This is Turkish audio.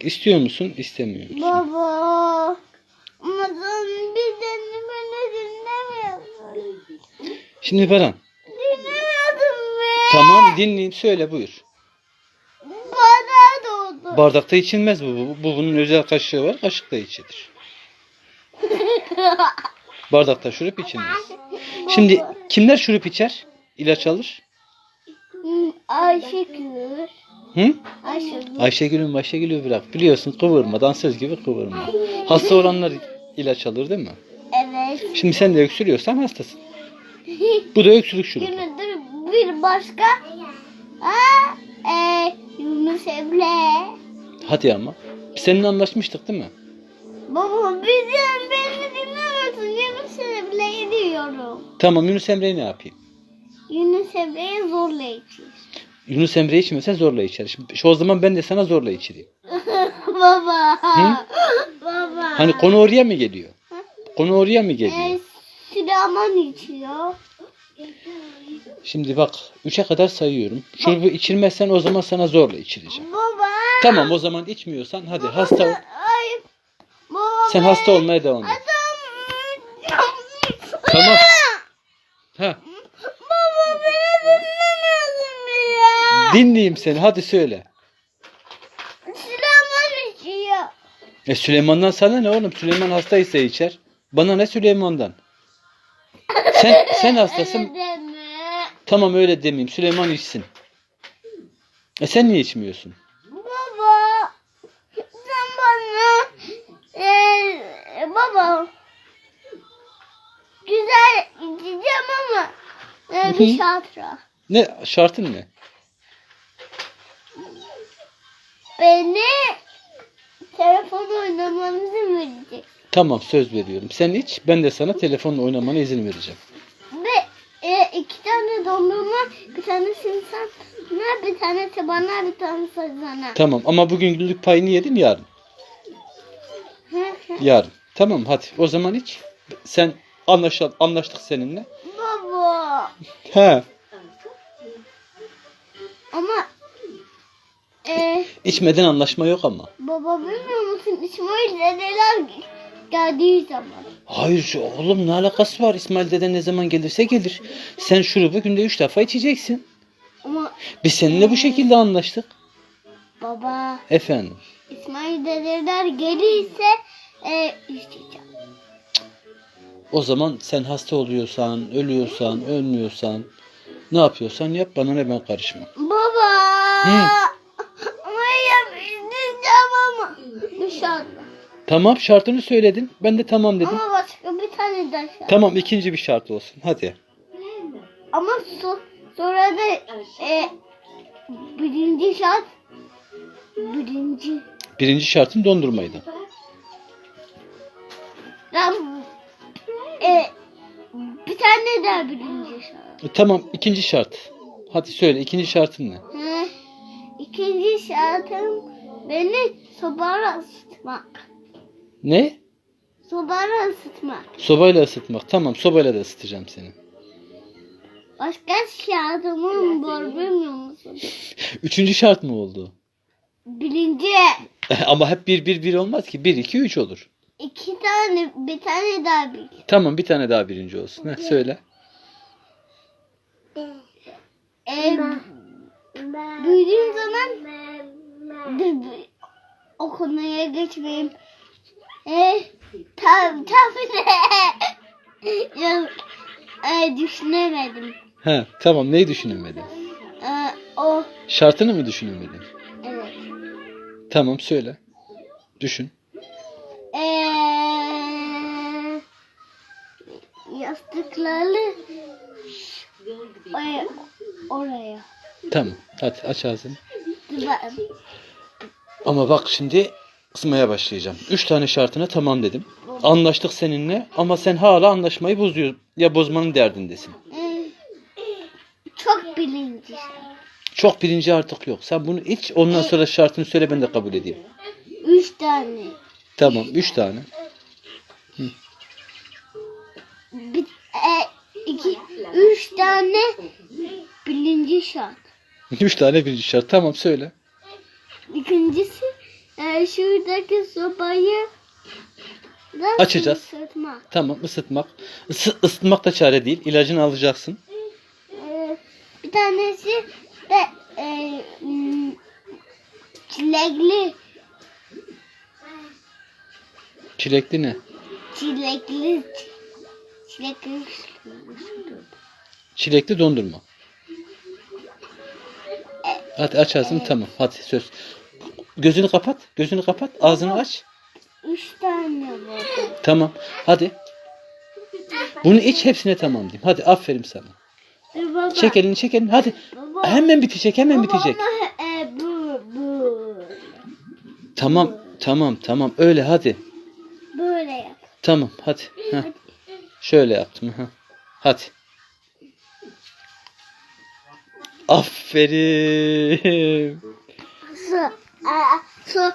İstiyor musun? İstemiyor musun? Baba. Ama sen bir beni dinlemiyorsun. Şimdi Baran. Dinlemiyordun mu? Tamam dinleyeyim söyle buyur. Bana doğdu. Bardakta içilmez bu. Bu, bu bunun özel kaşığı var. Kaşıkla içilir. Bardakta şurup içilmez. Şimdi kimler şurup içer? İlaç alır? Ayşegül. Hı? Ayşegül. Ayşegül'ün Ayşegül'ü bırak. Biliyorsun kıvırma. Dansöz gibi kıvırma. Hasta olanlar ilaç alır değil mi? Evet. Şimdi sen de öksürüyorsan hastasın. Bu da öksürük şurubu. Gündür bir başka. Aa, e, Yunus Emre. Hadi ama. Seninle anlaşmıştık değil mi? Baba bizim beni dinlemiyorsun. Yunus Emre'yi diyorum. Tamam Yunus Emre'yi ne yapayım? Yunus Emre'yi zorla içir. Yunus Emre içmese zorla içer. Şimdi, şu o zaman ben de sana zorla içireyim. Baba. Hı? Baba. Hani konu oraya mı geliyor? Konu oraya mı geliyor? Süleyman içiyor. Şimdi bak 3'e kadar sayıyorum. Şurubu içirmezsen o zaman sana zorla içireceğim. Baba. Tamam o zaman içmiyorsan hadi hasta ol. Ay. Baba. Sen hasta olmaya devam et. Adam. Tamam. Ha, Baba beni dinlemiyorsun ya. Dinleyeyim seni hadi söyle. Süleyman içiyor. E Süleyman'dan sana ne oğlum? Süleyman hastaysa içer. Bana ne Süleyman'dan? Sen sen hastasın. Deme. Tamam öyle demeyeyim. Süleyman içsin. E sen niye içmiyorsun? Baba. Sen bana. Ee, baba. Güzel içeceğim ama. Ee, bir şartla. Ne şartın ne? Beni telefon oynamamızı verecek. Tamam söz veriyorum. Sen iç. Ben de sana telefonla oynamana izin vereceğim. Ve e, iki tane dondurma, bir tanesini sen, ne, bir tanesi bana, bir tanesi sana. Tamam ama bugün günlük payını yedin yarın. Yarın. Tamam hadi. O zaman iç. Sen anlaşalım, anlaştık seninle. Baba. He. Ama İçmeden anlaşma yok ama. baba bilmiyor musun İsmail dedeler geldiği zaman. Hayır şu- oğlum ne alakası var? İsmail dede ne zaman gelirse gelir. Sen şurubu günde üç defa içeceksin. Ama Biz seninle bu şekilde anlaştık. baba Efendim. İsmail dedeler gelirse e, içeceğim. O zaman sen hasta oluyorsan, ölüyorsan, ölmüyorsan ne yapıyorsan yap bana ne ben karışmam. Baba. Hı. Dışarıda. Tamam şartını söyledin. Ben de tamam dedim. Ama başka bir tane daha şart. Tamam ikinci bir şart olsun. Hadi. Ama so, sonra da e, birinci şart birinci. Birinci şartın dondurmaydı. Ben, e, bir tane daha birinci şart. E, tamam ikinci şart. Hadi söyle ikinci şartın ne? He, ikinci şartım beni sobara ısıtmak. Ne? Sobara ısıtmak. Sobayla ısıtmak. Tamam sobayla da ısıtacağım seni. Başka şartımın var bilmiyor musun? Üçüncü şart mı oldu? Birinci. Ama hep bir bir bir olmaz ki. Bir iki üç olur. iki tane bir tane daha bir. Tamam bir tane daha birinci olsun. Heh, söyle. E, büyüdüğüm zaman o konuya geçmeyeyim. E, tam tam ya, e, düşünemedim. He tamam neyi düşünemedin? E, o Şartını mı düşünemedin? evet. Tamam söyle. Düşün. E, yastıkları oraya, oraya. Tamam. Hadi aç ağzını. Ben- Ama bak şimdi kısmaya başlayacağım. Üç tane şartına tamam dedim. Anlaştık seninle ama sen hala anlaşmayı bozuyor. Ya bozmanın derdindesin. çok bilinci. Çok birinci artık yok. Sen bunu iç ondan sonra şartını söyle ben de kabul edeyim. Üç tane. Tamam. Üç tane. Bir, e, iki, üç tane birinci şart. Üç tane birinci şart. Tamam söyle. İkincisi e, şuradaki sobayı da Açacağız. ısıtmak. Tamam ısıtmak. Isı, ısıtmak da çare değil. İlacını alacaksın. E, bir tanesi de e, m, çilekli Çilekli ne? çilekli çilekli Çilekli dondurma. Hadi aç ağzını tamam. Hadi söz. Gözünü kapat. Gözünü kapat. Ağzını aç. üç tane var. Tamam. Hadi. Bunu iç hepsine tamam diyeyim. Hadi aferin sana. E, baba, Çek elini çek elini. Hadi. baba, Hemen bitecek hemen baba bitecek. ama, e, bu, bu, Tamam tamam tamam öyle hadi. böyle yap. Tamam hadi. Heh. Şöyle yaptım. Heh. Hadi. Aferin. 啊，说。